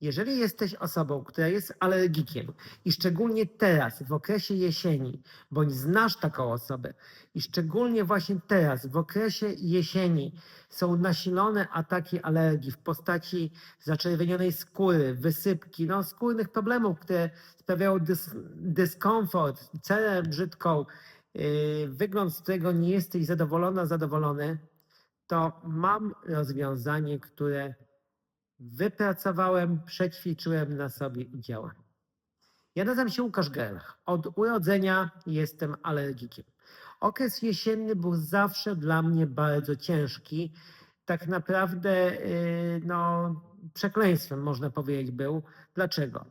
Jeżeli jesteś osobą, która jest alergikiem i szczególnie teraz, w okresie jesieni, bądź znasz taką osobę i szczególnie właśnie teraz, w okresie jesieni są nasilone ataki alergii w postaci zaczerwienionej skóry, wysypki, no, skórnych problemów, które sprawiają dys, dyskomfort, cerę brzydką, yy, wygląd, z którego nie jesteś zadowolona, zadowolony, to mam rozwiązanie, które wypracowałem, przećwiczyłem na sobie i działa. Ja nazywam się Łukasz Gerlach. Od urodzenia jestem alergikiem. Okres jesienny był zawsze dla mnie bardzo ciężki. Tak naprawdę yy, no, przekleństwem można powiedzieć był. Dlaczego?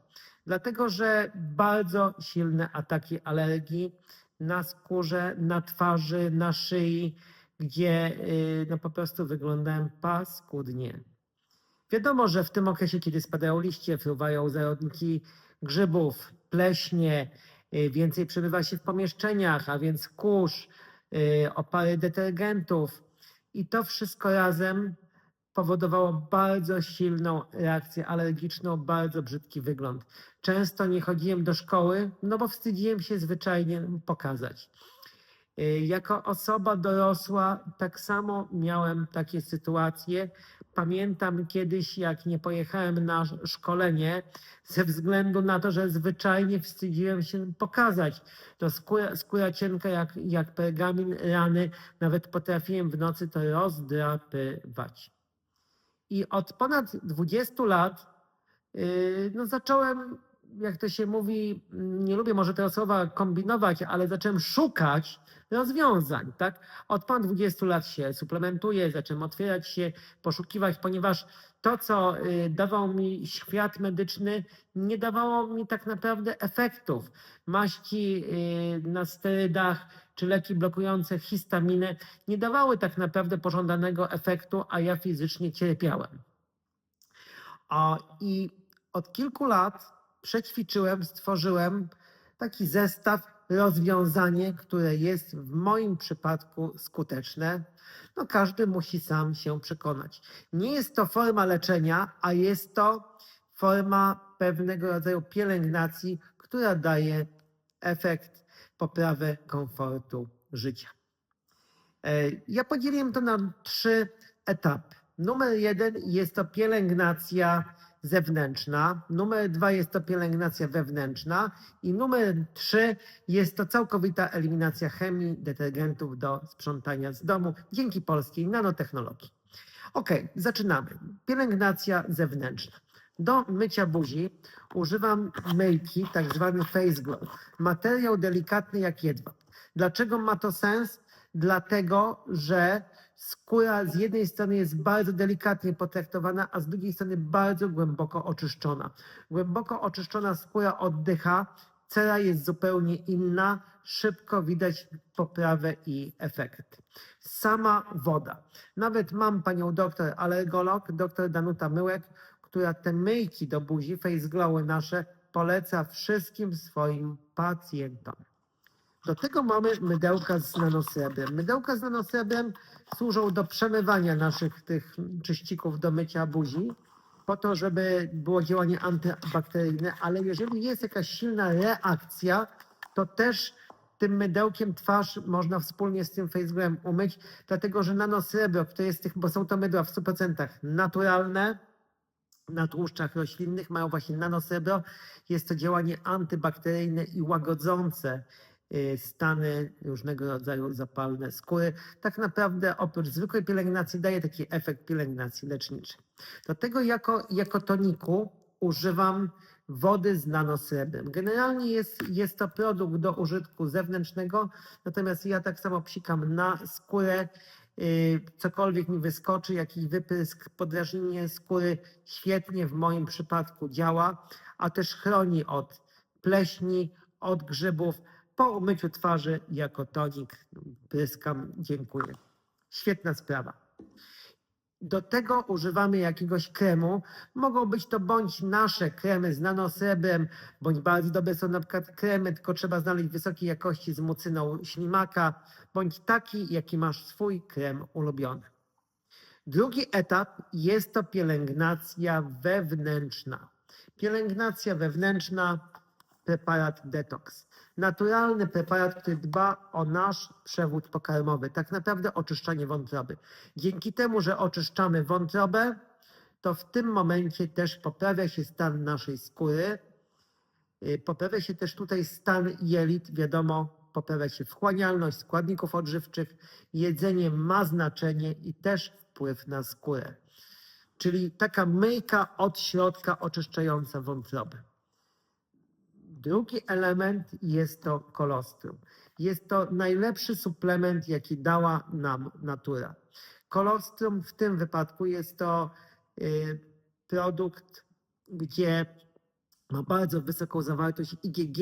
Dlatego, że bardzo silne ataki alergii na skórze, na twarzy, na szyi, gdzie yy, no, po prostu wyglądałem paskudnie. Wiadomo, że w tym okresie, kiedy spadają liście, fruwają zarodniki grzybów, pleśnie, y, więcej przebywa się w pomieszczeniach, a więc kurz, y, opary detergentów. I to wszystko razem powodowało bardzo silną reakcję alergiczną, bardzo brzydki wygląd. Często nie chodziłem do szkoły, no bo wstydziłem się zwyczajnie pokazać. Y, Jako osoba dorosła tak samo miałem takie sytuacje. Pamiętam kiedyś, jak nie pojechałem na sz- szkolenie ze względu na to, że zwyczajnie wstydziłem się pokazać. To skóra, skóra cienka jak, jak pergamin, rany, nawet potrafiłem w nocy to rozdrapywać. I od ponad 20 lat yy, no zacząłem, jak to się mówi, nie lubię może tego słowa kombinować, ale zacząłem szukać rozwiązań, tak? Od ponad 20 lat się suplementuję, zacząłem otwierać się, poszukiwać, ponieważ to, co y, dawał mi świat medyczny, nie dawało mi tak naprawdę efektów. Maści y, na sterydach czy leki blokujące histaminę nie dawały tak naprawdę pożądanego efektu, a ja fizycznie cierpiałem. O, I od kilku lat przećwiczyłem, stworzyłem taki zestaw, rozwiązanie, które jest w moim przypadku skuteczne. No każdy musi sam się przekonać. Nie jest to forma leczenia, a jest to forma pewnego rodzaju pielęgnacji, która daje efekt, poprawę komfortu życia. E, Ja podzieliłem to na trzy etapy. Numer jeden jest to pielęgnacja zewnętrzna, numer dwa jest to pielęgnacja wewnętrzna i numer trzy jest to całkowita eliminacja chemii, detergentów do sprzątania z domu dzięki polskiej nanotechnologii. Ok, zaczynamy. Pielęgnacja zewnętrzna. Do mycia buzi używam myjki, tak zwany face glow. Materiał delikatny jak jedwab. Dlaczego ma to sens? Dlatego, że skóra z jednej strony jest bardzo delikatnie potraktowana, a z drugiej strony bardzo głęboko oczyszczona. Głęboko oczyszczona skóra oddycha, cera jest zupełnie inna, szybko widać poprawę i efekt. Sama woda. Nawet mam panią doktor alergolog, doktor Danuta Myłek, która te myjki do buzi, face glowy nasze, poleca wszystkim swoim pacjentom. Do tego mamy mydełka z nanosrebrem. Mydełka z nanosrebrem służą do przemywania naszych tych czyścików do mycia buzi, po to, żeby było działanie antybakteryjne, ale jeżeli jest jakaś silna reakcja, to też tym mydełkiem twarz można wspólnie z tym faceglowem umyć, dlatego że nanosrebro, które jest tych, bo są to mydła w 100% naturalne, na tłuszczach roślinnych, mają właśnie nanosrebro. Jest to działanie antybakteryjne i łagodzące stany różnego rodzaju zapalne skóry. Tak naprawdę oprócz zwykłej pielęgnacji daje taki efekt pielęgnacji leczniczej. Do tego jako, jako toniku używam wody z nanosrebrem. Generalnie jest, jest to produkt do użytku zewnętrznego, natomiast ja tak samo psikam na skórę y, cokolwiek mi wyskoczy, jakiś wyprysk, podrażnienie skóry świetnie w moim przypadku działa, a też chroni od pleśni, od grzybów. Po umyciu twarzy jako tonik pryskam, dziękuję. Świetna sprawa. Do tego używamy jakiegoś kremu. Mogą być to bądź nasze kremy z nanosrebrem, bądź bardzo dobre są na przykład kremy, tylko trzeba znaleźć wysokiej jakości z mucyną ślimaka, bądź taki, jaki masz swój krem ulubiony. Drugi etap jest to pielęgnacja wewnętrzna. Pielęgnacja wewnętrzna, preparat detoks. Naturalny preparat, który dba o nasz przewód pokarmowy, tak naprawdę oczyszczanie wątroby. Dzięki temu, że oczyszczamy wątrobę, to w tym momencie też poprawia się stan naszej skóry. Y, Poprawia się też tutaj stan jelit, wiadomo, poprawia się wchłanialność składników odżywczych. Jedzenie ma znaczenie i też wpływ na skórę. Czyli taka myjka od środka oczyszczająca wątrobę. Drugi element jest to kolostrum. Jest to najlepszy suplement, jaki dała nam natura. Kolostrum w tym wypadku jest to y, produkt, gdzie ma bardzo wysoką zawartość IgG.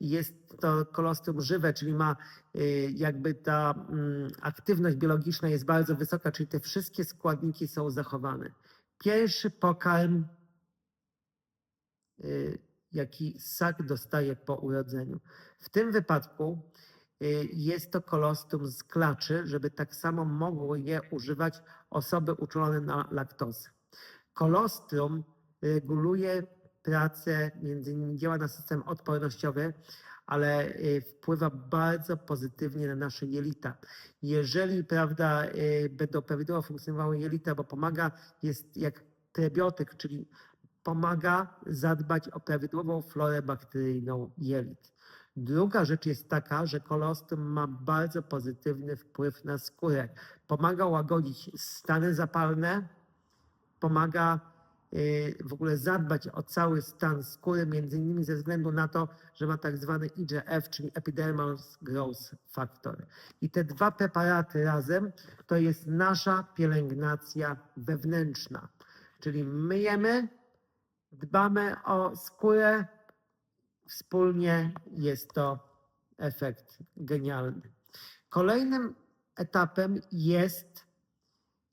Jest to kolostrum żywe, czyli ma y, jakby ta mm, aktywność biologiczna jest bardzo wysoka, czyli te wszystkie składniki są zachowane. Pierwszy pokarm, y, jaki ssak dostaje po urodzeniu. W tym wypadku y, jest to kolostrum z klaczy, żeby tak samo mogły je używać osoby uczulone na laktozę. Kolostrum reguluje pracę, między innymi działa na system odpornościowy, ale y, wpływa bardzo pozytywnie na nasze jelita. Jeżeli prawda, y, będą prawidłowo funkcjonowały jelita, bo pomaga, jest jak prebiotyk, czyli pomaga zadbać o prawidłową florę bakteryjną jelit. Druga rzecz jest taka, że kolostrum ma bardzo pozytywny wpływ na skórę. Pomaga łagodzić stany zapalne, pomaga y, w ogóle zadbać o cały stan skóry, między innymi ze względu na to, że ma tak zwany IGF, czyli Epidermal Growth Factor. I te dwa preparaty razem to jest nasza pielęgnacja wewnętrzna, czyli myjemy, dbamy o skórę, wspólnie jest to efekt genialny. Kolejnym etapem jest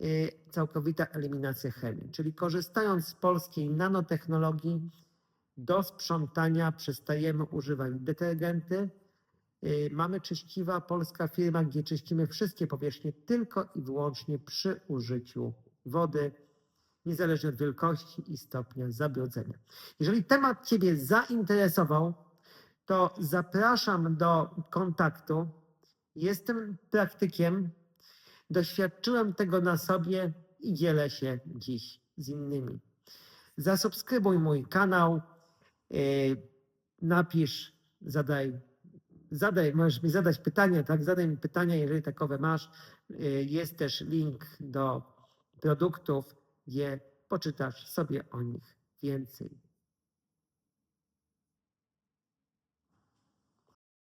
y, całkowita eliminacja chemii, czyli korzystając z polskiej nanotechnologii do sprzątania przestajemy używać detergenty. Y, Mamy czyściwa, polska firma, gdzie czyścimy wszystkie powierzchnie tylko i wyłącznie przy użyciu wody, niezależnie od wielkości i stopnia zabrudzenia. Jeżeli temat Ciebie zainteresował, to zapraszam do kontaktu. Jestem praktykiem, doświadczyłem tego na sobie i dzielę się dziś z innymi. Zasubskrybuj mój kanał, yy, napisz, zadaj, zadaj, możesz mi zadać pytania, tak? Zadaj mi pytania, jeżeli takowe masz. Yy, Jest też link do produktów, gdzie poczytasz sobie o nich więcej.